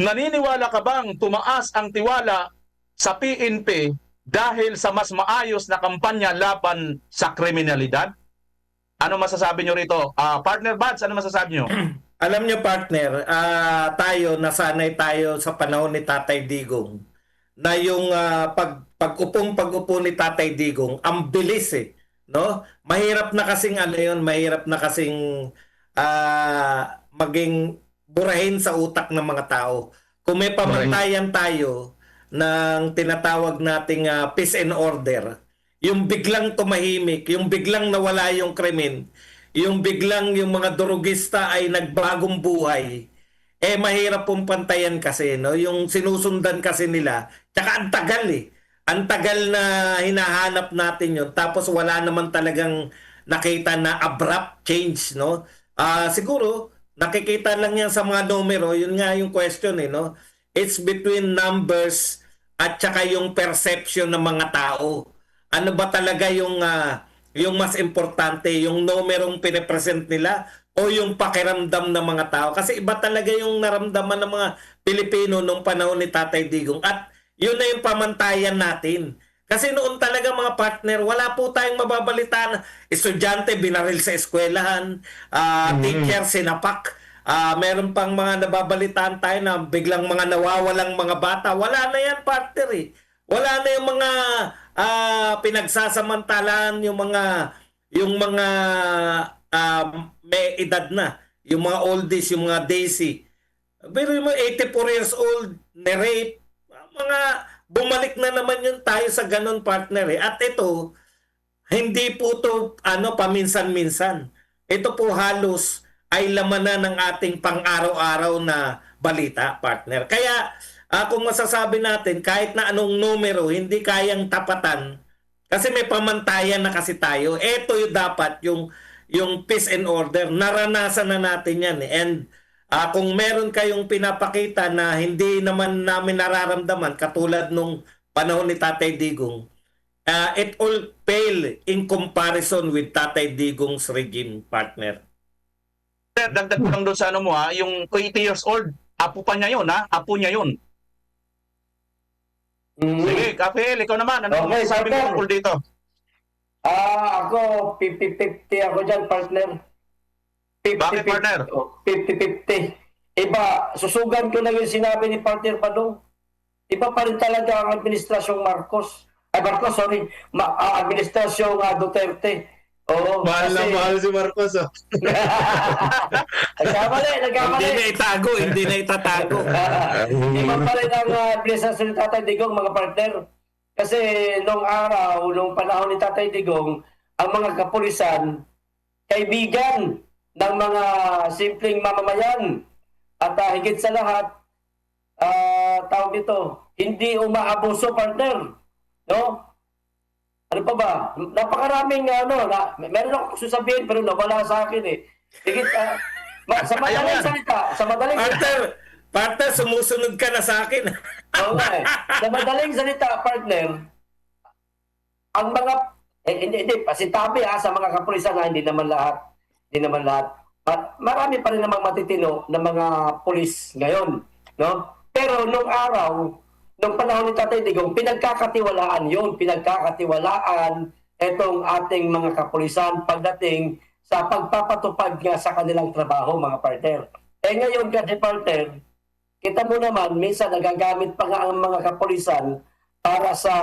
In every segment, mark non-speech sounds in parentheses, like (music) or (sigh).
Naniniwala ka bang tumaas ang tiwala sa PNP dahil sa mas maayos na kampanya laban sa kriminalidad? Ano masasabi nyo rito? Ah, partner Bads, ano masasabi nyo? (clears throat) Alam niyo partner, ah, tayo nasanay tayo sa panahon ni Tatay Digong na yung ah, pag pag-upong pag-upo ni Tatay Digong, ang bilis eh, no? Mahirap na kasing ano yun, mahirap na kasing ah, maging burahin sa utak ng mga tao. Kung may pamantayan tayo ng tinatawag nating ah, peace and order, yung biglang tumahimik, yung biglang nawala yung krimen, yung biglang yung mga durugista ay nagbagong buhay, eh mahirap pong pantayan kasi, no? Yung sinusundan kasi nila, tsaka ang tagal eh. Ang tagal na hinahanap natin yun. Tapos wala naman talagang nakita na abrupt change, no? Ah, siguro, nakikita lang yan sa mga numero, yun nga yung question eh, no? It's between numbers at tsaka yung perception ng mga tao. Ano ba talaga yung ah, yung mas importante, yung numerong pinepresent nila o yung pakiramdam ng mga tao. Kasi iba talaga yung naramdaman ng mga Pilipino nung panahon ni Tatay Digong. At yun na yung pamantayan natin. Kasi noon talaga mga partner, wala po tayong mababalitaan. Estudyante, binaril sa eskwelahan. ah, Teacher, sinapak. Ah, meron pang mga nababalitaan tayo na biglang mga nawawalang mga bata. Wala na yan, partner eh. Wala na yung mga ah, pinagsasamantalaan, yung mga yung mga um, may edad na, yung mga oldies, yung mga daisy. Pero yung mga 84 years old, na-rape, mga bumalik na naman yun tayo sa ganun partner eh. At ito, hindi po to ano paminsan-minsan. Ito po halos ay laman na ng ating pang-araw-araw na balita, partner. Kaya ah, kung masasabi natin, kahit na anong numero, hindi kayang tapatan, kasi may pamantayan na kasi tayo. Ito yung dapat, yung, yung peace and order. Naranasan na natin yan. eh. And ah, kung meron kayong pinapakita na hindi naman namin nararamdaman, katulad nung panahon ni Tatay Digong, ah, it all pale in comparison with Tatay Digong's regime partner. Sir, dagdag lang doon sa ano mo ha, yung 80 years old, apo pa niya yun ha, apo niya yun. Mm. Sige, Kapil, ikaw naman, ano Okay, masasabi mo dito? Ah, ako 50-50 ako diyan, partner. 50-50. Bakit, partner? Oh, 50-50. Iba, susugan ko na yung sinabi ni partner Padong. Iba pa rin talaga ang administrasyong Marcos. Ay, Marcos, sorry. Ma- ah, administrasyong ah, Duterte. Oo. Mahal na kasi- mahal si Marcos. Oh. (laughs) nagkamali, nagkamali. Hindi na itago, hindi na itatago. (laughs) Iba pa rin ang uh, administrasyon ni Tatay Digong, mga partner. Kasi nung araw, nung panahon ni Tatay Digong, ang mga kapulisan, kaibigan ng mga simpleng mamamayan. At ah, higit sa lahat, ah tawag dito, hindi umaabuso, partner. No? Ano pa ba? Napakaraming ano, na, meron akong sasabihin pero nawala sa akin eh. Higit, ah, ma- sa madaling salita, sa madaling partner, partner, sumusunod ka na sa akin. Nga eh. Sa madaling salita, partner, ang mga, eh, hindi, hindi, pasintabi ha, sa mga kapulisan ha, hindi naman lahat, hindi naman lahat. Ma- marami pa rin namang matitino na mga pulis ngayon, no? Pero nung araw, nung panahon ni Tatay Digong, pinagkakatiwalaan yun, pinagkakatiwalaan itong ating mga kapulisan pagdating sa pagpapatupad nga sa kanilang trabaho, mga partner. Eh ngayon kasi partner, kita mo naman, minsan nagagamit pa nga ang mga kapulisan para sa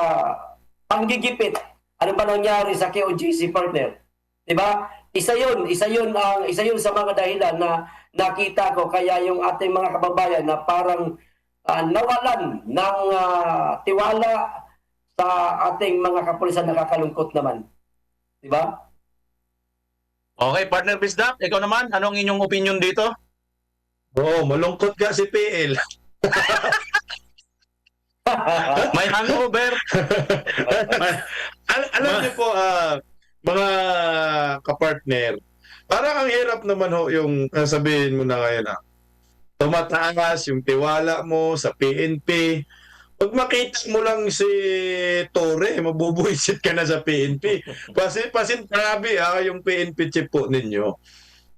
panggigipit. Ano ba nangyari sa KOGC partner? 'Di ba? Isa 'yun, isa 'yun ang isa 'yun sa mga dahilan na nakita ko kaya yung ating mga kababayan na parang ah, nawalan ng ah, tiwala sa ating mga kapulisan nakakalungkot naman. 'Di ba? Okay, partner Bisdak, ikaw naman, anong inyong opinion dito? Oo, malungkot ka si PL. (laughs) May hangover? (laughs) Al- alam niyo po, ah, mga kapartner, parang ang hirap naman ho yung ah, sabihin mo na ngayon ah. Tumataas yung tiwala mo sa PNP. Pag makita mo lang si Torre, mabubuisit ka na sa PNP. Kasi pasintabi ah, yung PNP chip po ninyo.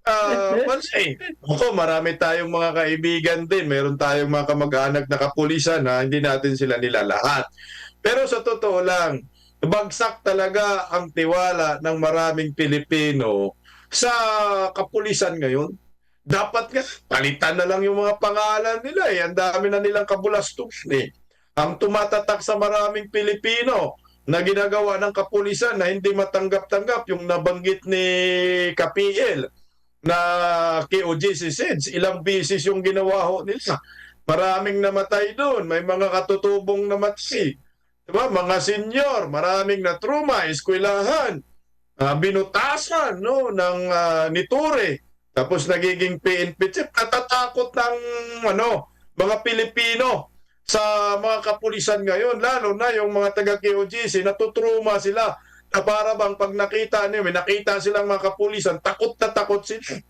uh, mali. Ako, marami tayong mga kaibigan din. Meron tayong mga kamag-anak na kapulisan na hindi natin sila nilalahat. Pero sa totoo lang, bagsak talaga ang tiwala ng maraming Pilipino sa kapulisan ngayon. Dapat nga, palitan na lang yung mga pangalan nila eh. Ang dami na nilang kabulastugan eh. Ang tumatatak sa maraming Pilipino na ginagawa ng kapulisan na hindi matanggap-tanggap yung nabanggit ni Kapiel na KOJC SEDS. Ilang bisis yung ginawa ho nila. Maraming namatay doon. May mga katutubong namatay. Diba? Mga senior, maraming na trauma, eskwelahan, ah, binutasan no, ng ah, niture. Tapos nagiging PNP chief. Natatakot ng ano, mga Pilipino sa mga kapulisan ngayon, lalo na yung mga taga-KOGC, natutruma sila na para bang pag nakita niyo, may nakita silang mga kapulisan, takot na takot sila.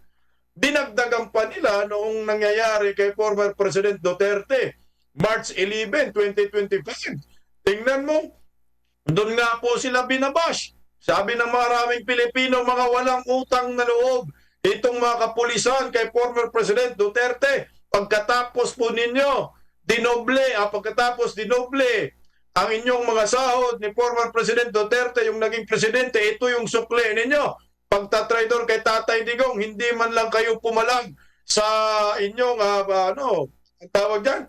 Dinagdagan pa nila noong nangyayari kay former President Duterte, March 11, 2025. Tingnan mo, doon nga po sila binabash. Sabi ng maraming Pilipino, mga walang utang na loob, itong mga kapulisan kay former President Duterte, pagkatapos po ninyo, dinoble, ah, pagkatapos dinoble ang inyong mga sahod ni former President Duterte, yung naging presidente, ito yung sukle ninyo. Pagtatraidor kay Tatay Digong, hindi man lang kayo pumalag sa inyong, ah, ano, ang tawag dyan,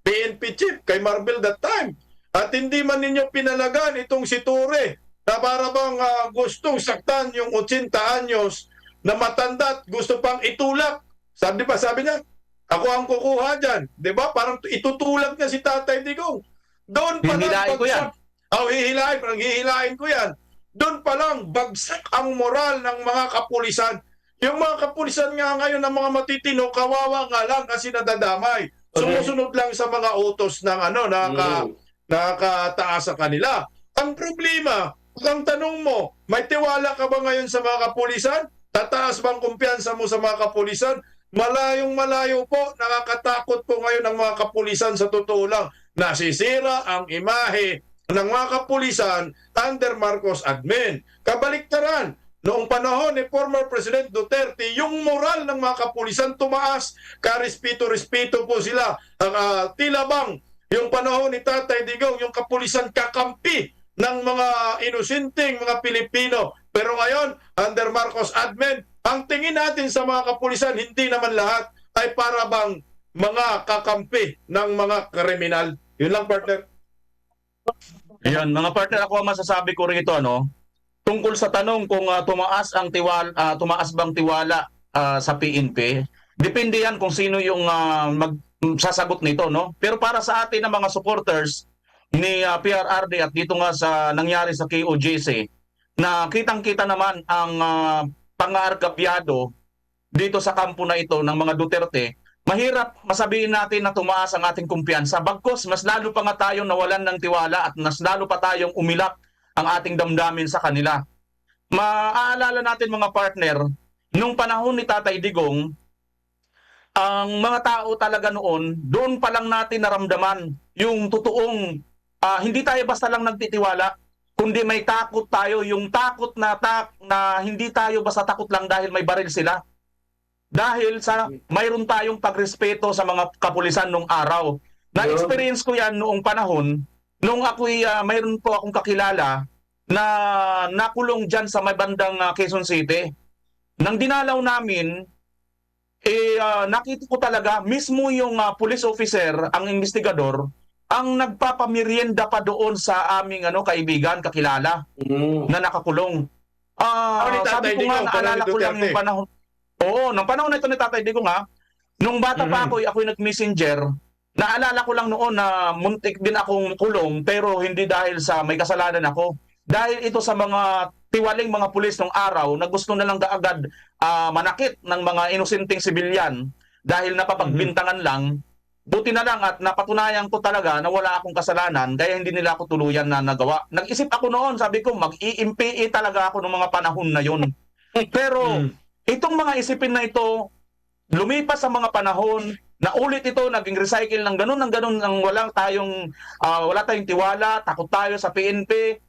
PNP chief kay Marvel that time. At hindi man ninyo pinalagan itong si Ture na para bang ah, gustong saktan yung 80 anyos na matanda at gusto pang itulak. Sabi ba, sabi niya, ako ang kukuha dyan. Di ba? Parang itutulak niya si Tatay Digong. Doon pa lang Hihilain ko yan. Oh, hihilain. Parang hihilain ko yan. Doon pa lang bagsak ang moral ng mga kapulisan. Yung mga kapulisan nga ngayon ng mga matitino, kawawa nga lang kasi nadadamay. Sumusunod lang sa mga utos ng ano, nakaka, Mm. Nakakataas sa kanila. Ang problema, pag ang tanong mo, may tiwala ka ba ngayon sa mga kapulisan? Tataas bang kumpiyansa mo sa mga kapulisan? Malayong malayo po, nakakatakot po ngayon ang mga kapulisan sa totoo lang. Nasisira ang imahe ng mga kapulisan under Marcos admin. Kabaliktaran, noong panahon ni former President Duterte, yung moral ng mga kapulisan tumaas, karespeto-respeto po sila. Ah, tila bang yung panahon ni Tatay Digong, yung kapulisan kakampi ng mga inosinteng mga Pilipino. Pero ngayon, under Marcos admin, ang tingin natin sa mga kapulisan, hindi naman lahat ay para bang mga kakampi ng mga kriminal. Yun lang, partner. Ayan, mga partner, ako ang masasabi ko rito, ano, tungkol sa tanong kung ah, tumaas ang tiwala, ah, tumaas bang tiwala ah, sa PNP, depende yan kung sino yung ah, mag sasagot nito, no? Pero para sa atin ng mga supporters ni ah, PRRD at dito nga sa nangyari sa KOJC, na kitang-kita naman ang uh, pangaargabyado dito sa kampo na ito ng mga Duterte, mahirap masabihin natin na tumaas ang ating kumpiyansa. Bagkos, mas lalo pa nga tayong nawalan ng tiwala at mas lalo pa tayong umilap ang ating damdamin sa kanila. Maaalala natin mga partner, nung panahon ni Tatay Digong, ang mga tao talaga noon, doon pa lang natin naramdaman yung totoong, ah, hindi tayo basta lang nagtitiwala, kundi may takot tayo, yung takot na tak na hindi tayo basta takot lang dahil may baril sila. Dahil sa mayroon tayong pagrespeto sa mga kapulisan nung araw. Na-experience ko yan noong panahon, nung ako'y ah, mayroon po akong kakilala na nakulong dyan sa may bandang ah, Quezon City. Nang dinalaw namin, eh ah, nakita ko talaga mismo yung ah, police officer, ang investigador, ang nagpapamerienda pa doon sa aming ano kaibigan, kakilala Mm. na nakakulong. Ah, Tatay sabi ko nga, naalala ko lang yung panahon. Oo, nung panahon na ito ni Tatay Digong ha, nung bata pa Mhm. ako, ako'y nag-messenger, naalala ko lang noon na muntik din akong kulong, pero hindi dahil sa may kasalanan ako. Dahil ito sa mga tiwaling mga pulis nung araw na gusto na lang kaagad ah, manakit ng mga inosenteng sibilyan dahil napapagbintangan lang, buti na lang at napatunayan ko talaga na wala akong kasalanan kaya hindi nila ako tuluyan na nagawa. Nag-isip ako noon, sabi ko mag-i-MPA talaga ako ng mga panahon na yun. (laughs) Pero Mm. itong mga isipin na ito, lumipas sa mga panahon, na ulit ito, naging recycle ng ganun, ng ganun, ng walang tayong, ah, wala tayong tiwala, takot tayo sa PNP.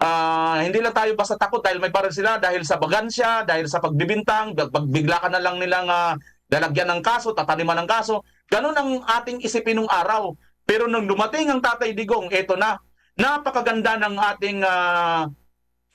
Ah, hindi lang tayo basta takot dahil may baril sila, dahil sa bagansya, dahil sa pagbibintang, pagbigla ka na lang nilang ah, lalagyan ng kaso, tataniman ng kaso. Ganun ang ating isipin nung araw. Pero nung dumating ang Tatay Digong, eto na, napakaganda ng ating ah,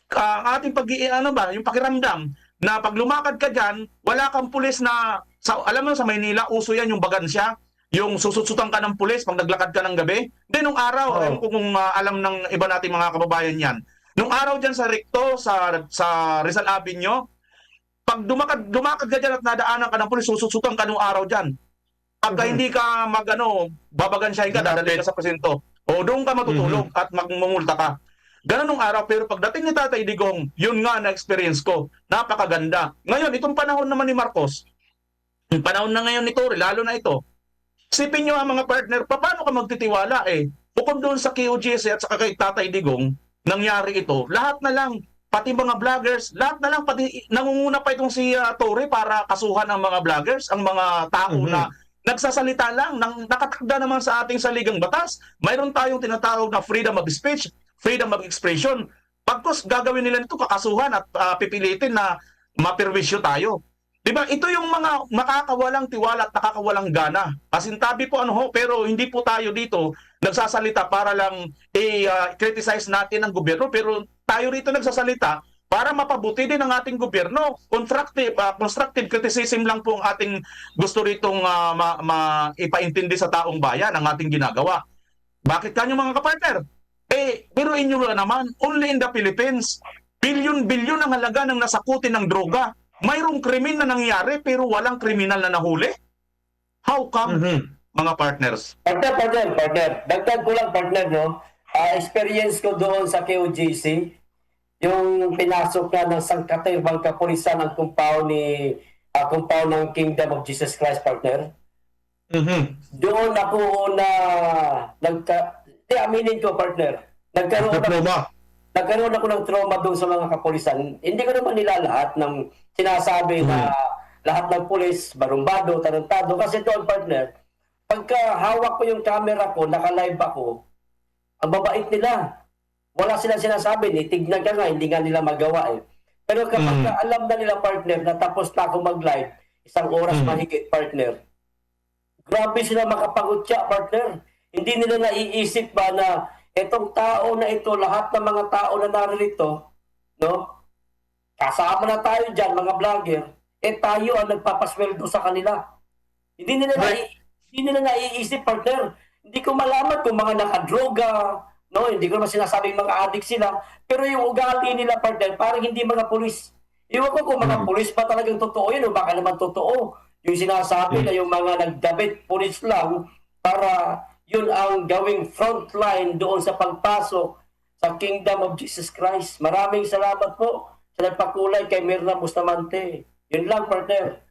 ang ating pag ano ba, yung pakiramdam na pag lumakad ka diyan, wala kang pulis na sa alam mo sa Maynila uso yan yung bagansya, yung susutsutan ka ng pulis pag naglakad ka ng gabi. Then nung araw, alam ko kung ah, alam ng iba nating mga kababayan yan. Nung araw diyan sa Recto, sa sa Rizal Avenue, pag dumakad dumakad ka diyan at nadaanan ka ng pulis, susutsutan ka nung araw diyan. Pagka Mhm. hindi ka magano, babagansyahin ka, dadalhin ka sa presinto. O doon ka matutulog at magmumulta ka. Ganun nung araw, pero pagdating ni Tatay Digong, yun nga na-experience ko. Napakaganda. Ngayon, itong panahon naman ni Marcos, yung panahon na ngayon ni Tory, lalo na ito, sipin nyo ang mga partner, paano ka magtitiwala eh? Bukod doon sa QGC at saka kay Tatay Digong, nangyari ito, lahat na lang, pati mga vloggers, lahat na lang, pati nangunguna pa itong si uh, Tory para kasuhan ang mga vloggers, ang mga tao Mhm. na nagsasalita lang, nang, nakatakda naman sa ating saligang batas. Mayroon tayong tinatawag na freedom of speech, freedom of expression. Pagkos gagawin nila nito kakasuhan at ah, pipilitin na mapirwisyo tayo. 'Di ba? Ito yung mga makakawalang tiwala at nakakawalang gana. Pasintabi po ano ho, pero hindi po tayo dito nagsasalita para lang i-criticize natin ang gobyerno, pero tayo rito nagsasalita para mapabuti din ang ating gobyerno. Constructive, ah, constructive criticism lang po ang ating gusto ritong ah, ma- ma- sa taong bayan ang ating ginagawa. Bakit kanyo mga kapartner? Eh, biruin nyo na naman, only in the Philippines, bilyon-bilyon ang halaga ng nasakutin ng droga. Mayroong krimen na nangyari pero walang kriminal na nahuli. How come, Mhm. mga partners? Partner, partner, partner. Dagdag ko lang, partner, no? Ah, experience ko doon sa KOGC, yung pinasok na ng sangkatirbang kapulisan ng compound ni ah, compound ng Kingdom of Jesus Christ, partner. Mhm. Doon ako na nagka... Di, aminin ko, partner. Nagkaroon ako, Diploma. Nagkaroon ako ng trauma doon sa mga kapulisan. Hindi ko naman nila lahat ng sinasabi na lahat ng pulis, barumbado, tarantado. Kasi doon, partner, pagka hawak ko yung camera ko, naka-live ako, ang babait nila. Wala silang sinasabi, ni tignan ka nga, hindi nga nila magawa eh. Pero kapag Mm. alam na nila partner na tapos na ako mag-live, isang oras Mm. mahigit partner, grabe sila makapagutya partner. Hindi nila naiisip ba na itong tao na ito, lahat ng mga tao na naririto, no? Kasama na tayo dyan, mga vlogger, eh tayo ang nagpapasweldo sa kanila. Hindi nila, Right. hindi nila naiisip, partner. Hindi ko malaman kung mga nakadroga, no? Hindi ko naman sinasabing mga adik sila. Pero yung ugali nila, partner, parang hindi mga pulis. Iwan ko kung mga pulis pa talagang totoo yun o baka naman totoo. Yung sinasabi na yung mga nagdabit pulis lang para yun ang gawing frontline doon sa pagpasok sa Kingdom of Jesus Christ. Maraming salamat po sa nagpakulay kay Mirna Bustamante. Yun lang, partner.